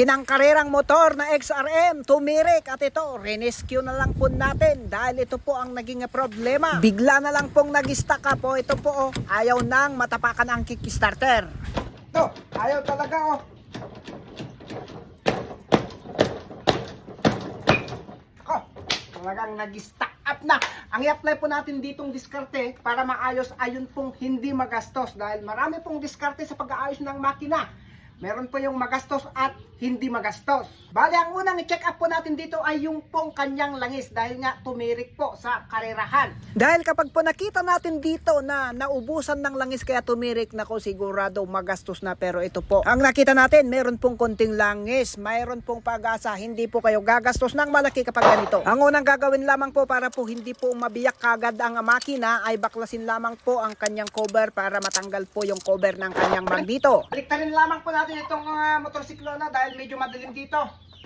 pinangkarirang motor na XRM, tumirik at ito, rescue na lang po natin dahil ito po ang naging problema. Bigla na lang pong nag-stuck up po, ito po oh, ayaw nang matapakan ang kickstarter. Ito, ayaw talaga oh. Ako, talagang nag-stack up na. Ang i-apply po natin ditong diskarte para maayos ayun pong hindi magastos dahil marami pong diskarte sa pag-aayos ng makina. Meron po yung magastos at hindi magastos. Bali, ang unang i-check up po natin dito ay yung pong kanyang langis dahil nga tumirik po sa karerahan. Dahil kapag po nakita natin dito na naubusan ng langis kaya tumirik na ko sigurado magastos na pero ito po. Ang nakita natin, meron pong konting langis, mayroon pong pag-asa, hindi po kayo gagastos ng malaki kapag ganito. Ang unang gagawin lamang po para po hindi po mabiyak kagad ang makina ay baklasin lamang po ang kanyang cover para matanggal po yung cover ng kanyang magdito. Baliktarin lamang po natin itong uh, motorsiklo na dahil medyo madilim dito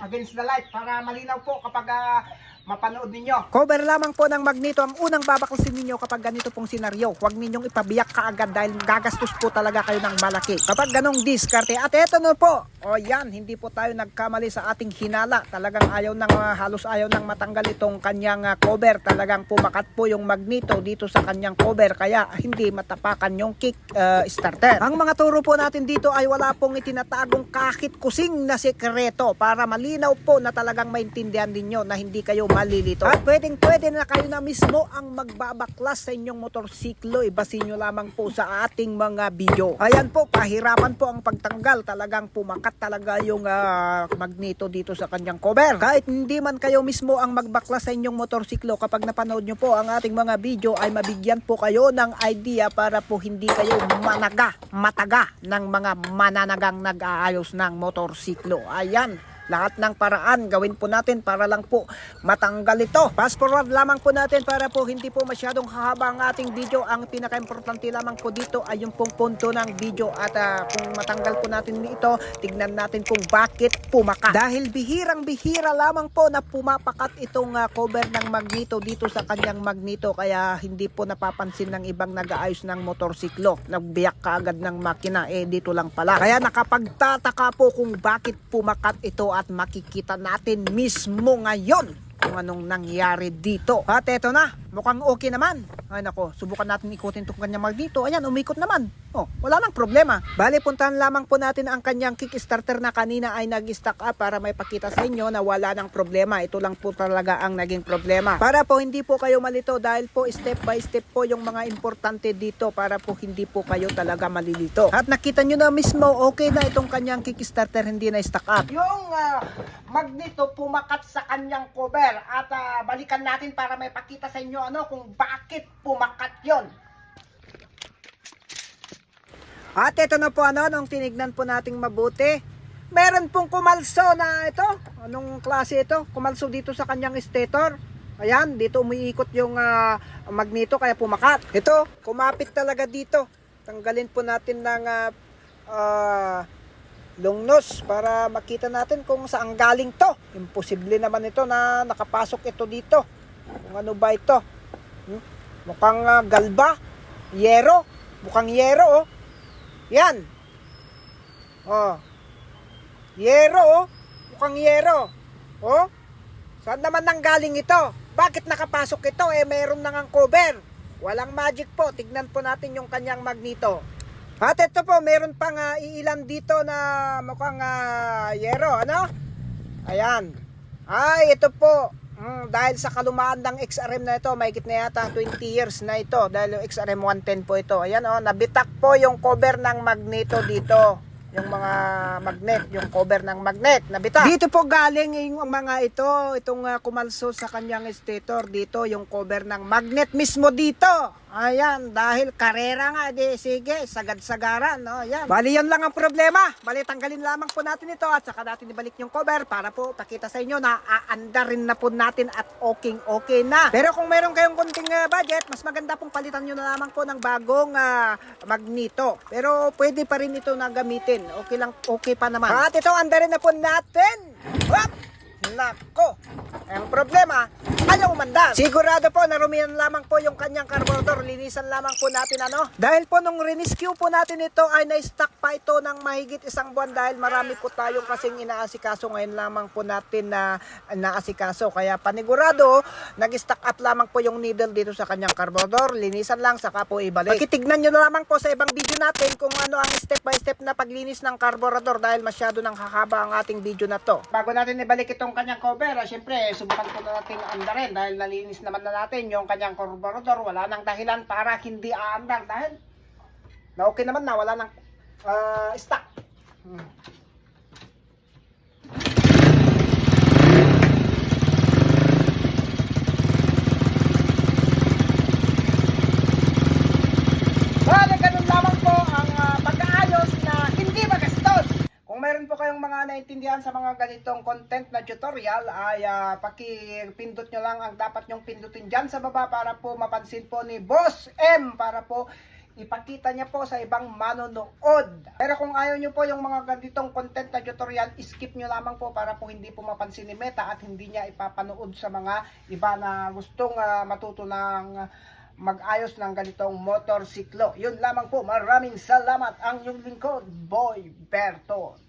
against the light para malinaw po kapag ah, mapanood ninyo. Cover lamang po ng magneto ang unang babaklasin ninyo kapag ganito pong senaryo. Huwag ninyong ipabiyak kaagad dahil gagastos po talaga kayo ng malaki. Kapag ganong diskarte. At eto na po. O yan, hindi po tayo nagkamali sa ating hinala. Talagang ayaw nang ah, halos ayaw nang matanggal itong kanyang ah, cover. Talagang pumakat po yung magneto dito sa kanyang cover kaya hindi matapakan yung kick ah, starter. Ang mga turo po natin dito ay wala pong itinatagong kahit kusing na sekreto para malinaw po na talagang maintindihan ninyo na hindi kayo malilito. At pwedeng pwede na kayo na mismo ang magbabaklas sa inyong motorsiklo. Ibasin nyo lamang po sa ating mga video. Ayan po, pahirapan po ang pagtanggal. Talagang pumakat talaga yung ah, magneto dito sa kanyang cover. Kahit hindi man kayo mismo ang magbaklas sa inyong motorsiklo, kapag napanood nyo po ang ating mga video ay mabigyan po kayo ng idea para po hindi kayo managa, mataga ng mga mananagang nag-aayos ng motorsiklo. Ayan. Lahat ng paraan gawin po natin para lang po matanggal ito. Fast forward lamang po natin para po hindi po masyadong hahaba ang ating video. Ang pinaka-importante lamang po dito ay yung pong punto ng video at ah, kung matanggal po natin ito, tignan natin kung bakit pumakat. Dahil bihirang bihira lamang po na pumapakat itong ah, cover ng magneto dito sa kanyang magneto kaya hindi po napapansin ng ibang nag-aayos ng motorsiklo. Nagbiyak kaagad ng makina eh dito lang pala. Kaya nakapagtataka po kung bakit pumakat ito at makikita natin mismo ngayon kung anong nangyari dito. At eto na, mukhang okay naman. Ay nako, subukan natin ikutin itong kanyang magdito. Ayan, umikot naman. Oh, wala nang problema. Bali, puntahan lamang po natin ang kanyang kickstarter na kanina ay nag-stack up para may pakita sa inyo na wala nang problema. Ito lang po talaga ang naging problema. Para po hindi po kayo malito dahil po step by step po yung mga importante dito para po hindi po kayo talaga malilito. At nakita nyo na mismo, okay na itong kanyang kickstarter, hindi na stack up. Yung ah, magneto pumakat sa kanyang cover at ah, balikan natin para may pakita sa inyo ano kung bakit pumakat yon. At ito na po ano, nung tinignan po nating mabuti, meron pong kumalso na ito. Anong klase ito? Kumalso dito sa kanyang stator. Ayan, dito umiikot yung ah, magneto kaya pumakat. Ito, kumapit talaga dito. Tanggalin po natin ng ah, ah, lungnos para makita natin kung saan galing to. Imposible naman ito na nakapasok ito dito. Kung ano ba ito? Hmm? Mukhang ah, galba, yero, mukhang yero oh. Yan. Oh. Yero oh. Mukhang yero. Oh. Saan naman nang galing ito? Bakit nakapasok ito? Eh, mayroon nang ang cover. Walang magic po. Tignan po natin yung kanyang magneto. At ito po, meron pang ah, iilan dito na mukhang ah, yero. Ano? Ayan. Ay, ito po. Mm, dahil sa kalumaan ng XRM na ito, may na yata 20 years na ito. Dahil yung XRM 110 po ito. Ayan oh, nabitak po yung cover ng magneto dito. Yung mga magnet, yung cover ng magnet, nabitak. Dito po galing yung mga ito, itong ah, kumalso sa kanyang stator. Dito yung cover ng magnet mismo dito. Ayan, dahil karera nga, di sige, sagad-sagaran, no, ayan. Bali, yan lang ang problema. Bali, tanggalin lamang po natin ito at saka natin ibalik yung cover para po pakita sa inyo na aanda rin na po natin at okay okay na. Pero kung meron kayong konting ah, budget, mas maganda pong palitan nyo na lamang po ng bagong ah, magneto. Pero pwede pa rin ito na gamitin. Okay lang, okay pa naman. At ito, anda rin na po natin. Hop! Nako! Ang problema, ayaw umandar. Sigurado po narumihan lamang po yung kanyang carburetor. Linisan lamang po natin ano. Dahil po nung reniscue po natin ito ay na-stock pa ito ng mahigit isang buwan dahil marami po tayong kasing inaasikaso ngayon lamang po natin na naasikaso. Kaya panigurado, nag-stock up lamang po yung needle dito sa kanyang carburetor. Linisan lang saka po ibalik. Pakitignan nyo na lamang po sa ibang video natin kung ano ang step by step na paglinis ng carburetor dahil masyado nang kakaba ang ating video na to. Bago natin ibalik itong kanyang cover, ah, syempre subukan po na natin andarin dahil nalinis naman na natin yung kanyang carburetor. Wala nang dahilan para hindi aandar dahil na okay naman na, wala nang ah, stock. Hmm. Bale, ganun lamang po ang ah, pag-aayos na hindi magastos. Kung mayroon po kayong mga naintindihan sa mga ganitong content na tutorial, ay ah, pakipindot nyo lang ang dapat nyong pindutin dyan sa baba para po mapansin po ni Boss M para po ipakita niya po sa ibang manonood. Pero kung ayaw nyo po yung mga ganitong content na tutorial, skip nyo lamang po para po hindi po mapansin ni Meta at hindi niya ipapanood sa mga iba na gustong ah, matuto ng mag-ayos ng ganitong motorsiklo. Yun lamang po. Maraming salamat ang yung lingkod, Boy Berton.